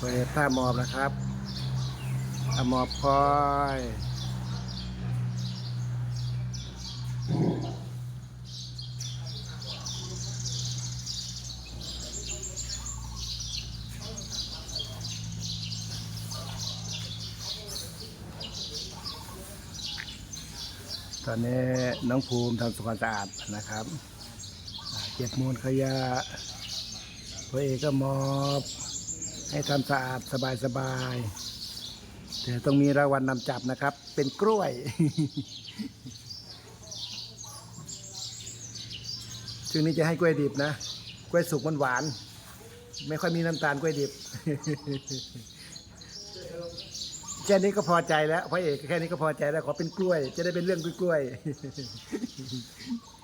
เปิดท่ามอบนะครับท่ามอบคอยตอนนี้น้องภูมิทำสุขสะอาดนะครับ เก็บมูลขยะพระเอกก็มอบ ให้ทำสะอาดสบายๆแต่ต้องมีรางวัลนำจับนะครับ เป็นกล้วย ช่วงนี้จะให้กล้วยดิบนะ กล้วยสุกมันหวาน ไม่ค่อยมีน้ำตาลกล้วยดิบ แค่นี้ก็พอใจแล้วพระเอกแค่นี้ก็พอใจแล้วขอเป็นกล้วย จะได้เป็นเรื่องกล้วยๆ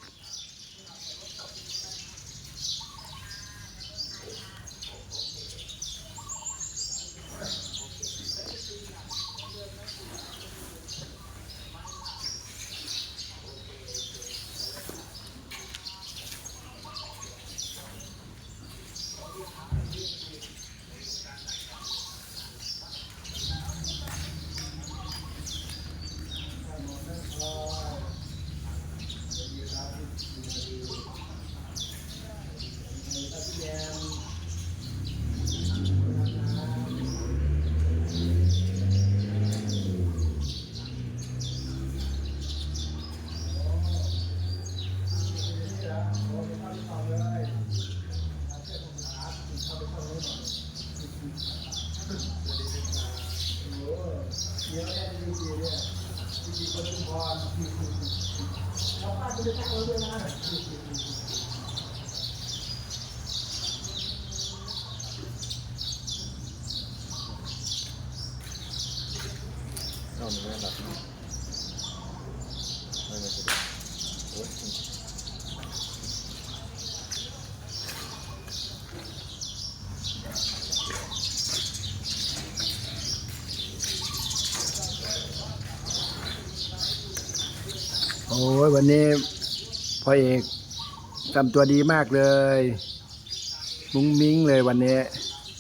เอาหนึ่งแม่หลับน พ่อเอกทำตัวดีมากเลย มุ้งมิ้งเลยวันนี้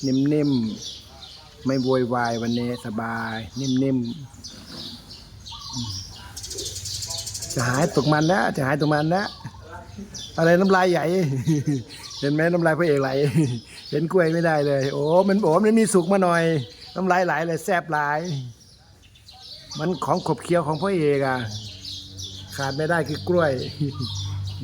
นิ่มๆ ไม่โวยวายวันนี้สบาย นิ่มๆ จะหายตกมันแล้ว จะหายตกมันแล้วอะไรน้ำลายใหญ่ เห็นไหมน้ำลายพระเอกไหล เห็นกล้วยไม่ได้เลย โอ้ มันโอ้มันมีสุกมาหน่อย น้ำลายไหลเลยแซบหลาย มันของขบเคี้ยวของพ่อเอกอะขาดไม่ได้คือกล้วย อ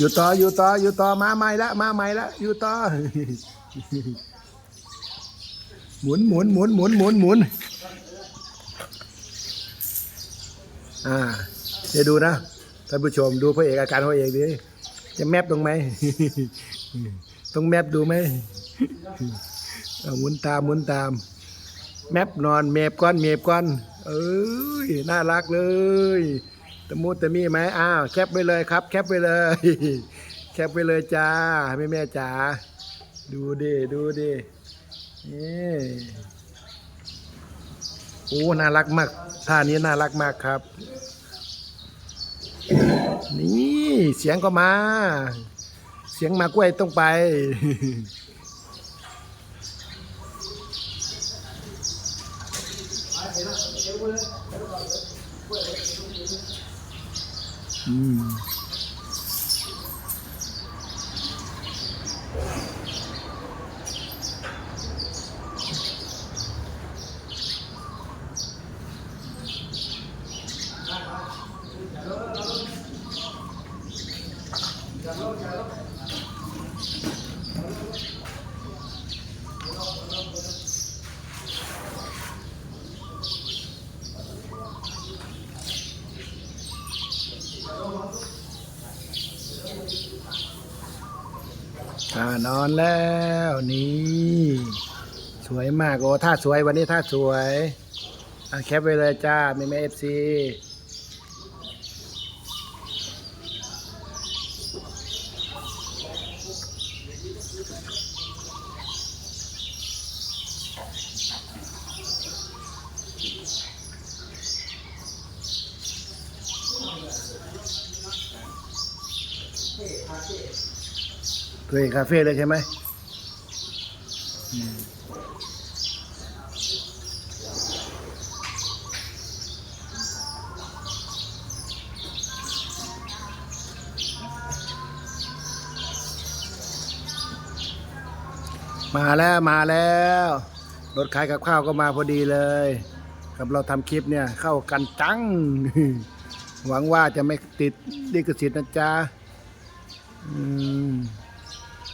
ยู่ต่ออยู่ต่ออยู่ต่อมาใหมุนหมุนหมุนหมุนหมุนหมุนอ่า เดี๋ยวดูนะท่านผู้ชมดูพระเอกอาการพระเอกดิจะแมปตรงไหมต้องแมปดูไหมหมุนตามหมุนตาม แมปนอนเมฟก้อนเมฟก้อน เอ้ยน่ารักเลยตะมูตะมีไหมอ้าวแคปไว้เลยครับ แคปไว้เลย แคปไว้เลยจ้าแม่แม่จ๋าดูดิดูดิ นี่โอ้น่ารักมากท่านี้น่ารักมากครับ นี่เสียงก็มา เสียงมากล้วยต้องไป อืม นอนแล้วนี่ สวยมากโอ้ท่าสวยวันนี้ท่าสวยอะแคปไว้เลยจ้า มีแม่เอฟซี เคยเห็นคาเฟ่เลยใช่ไหมมาแล้วมาแล้วรถขายกับข้าวก็มาพอดีเลย กับเราทำคลิปเนี่ยเข้ากันจัง หวังว่าจะไม่ติดลิขสิทธิ์นะจ๊ะอืม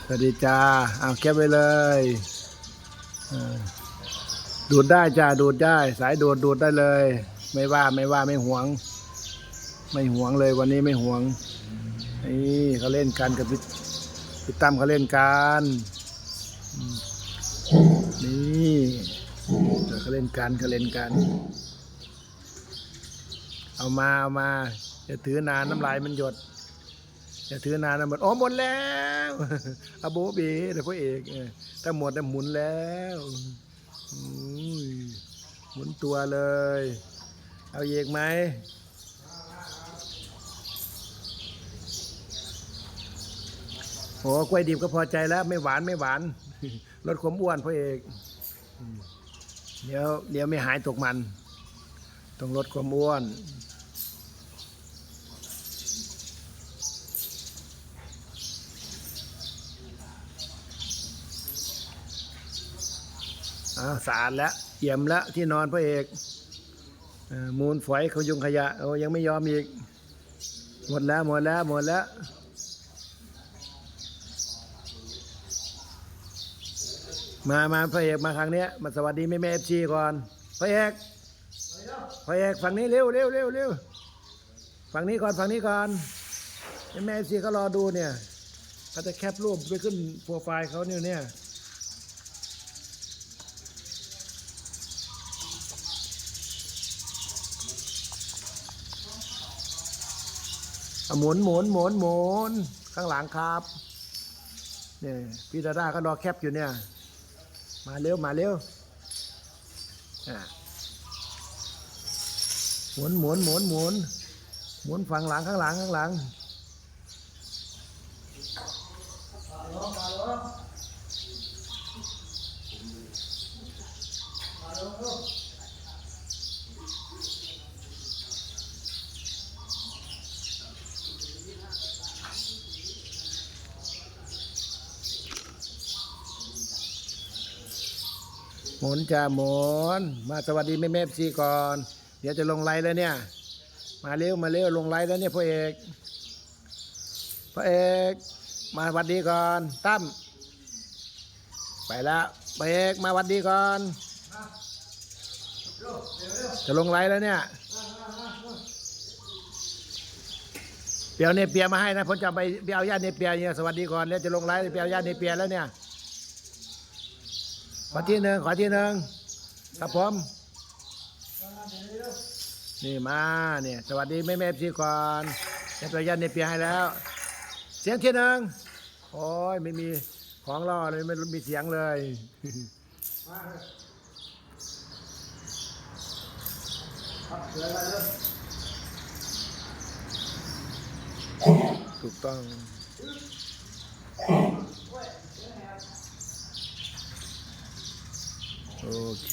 สวัสดีจ้าเอาแคปไว้เลยดูดได้จ้าดูดได้ สายดูดดูดได้เลย ไม่ว่าไม่ว่าไม่หวง ไม่หวงเลยวันนี้ไม่หวงนี่เขาเล่นกันกับพี่พี่ตั้มเขาเล่นกันนี่เขาเล่นกันเขาเล่นกัน เอามาเอามาอย่าถือนานน้ำลายมันหยด อย่าถือนานนะหมดอ๋อหมดแล้วอโบเบเดี๋ยวพ่อเอกถ้าหมดน่ะหมุนแล้วหมุนตัวเลย เอาเอกไหมโอ้กล้วยดิบก็พอใจแล้ว ไม่หวานไม่หวานลดความอ้วนพ่อเอกเดี๋ยวเดี๋ยวไม่หายตกมัน ต้องลดความอ้วน อ้าวสะอาดแล้วเอี่ยมแล้วที่นอนพระเอกมูลฝอยเขายุงขยะโอ้ยังไม่ยอมอีก หมดแล้วหมดแล้วหมดแล้วมามาพระเอกมาครั้งนี้มาสวัสดีแม่แม่เอฟซีก่อนพระเอกพระเอกฝั่งนี้เร็วเร็วเร็วเร็วฝั่งนี้ก่อนฝั่งนี้ก่อนแม่แม่เอฟซีเขารอดูเนี่ยเขาจะแคปรูปไปขึ้นโปรไฟล์เขาเนี่ยเนี่ย หมุนหมุนหมุนหมุนข้างหลังครับเนี่ยพี่ดาด้าก็รอแคปอยู่เนี่ย มาเร็วมาเร็วหมุนหมุนหมุนหมุนหมุนฝั่งหลังข้างหลังข้างหลัง มุนจะหมุน มาสวัสดีแม่แม่ซีก่อน เดี๋ยวจะลงไลน์แล้วเนี่ย มาเร็วมาเร็วลงไลน์แล้วเนี่ยพ่อเอกพ่อเอก มาสวัสดีก่อนตั้มไปแล้วพ่อเอกมาสวัสดีก่อน จะลงไลน์แล้วเนี่ยเปียวเนเปียมาให้นะผมจะไปไปเอาญาติเนเปียเนี่ยสวัสดีก่อนแล้วจะลงไลน์ไปเอาญาติเนเปียแล้วเนี่ย ขอที่หนึ่งขอที่หนึ่งครับผมนี่มาเนี่ยสวัสดีแม่แม่พี่ก่อนจะไปญาติเนเปียให้แล้ว เสียงที่หนึ่งโอ้ยไม่มีของล่อเลยไม่มีเสียงเลยถูกต้อง โอเค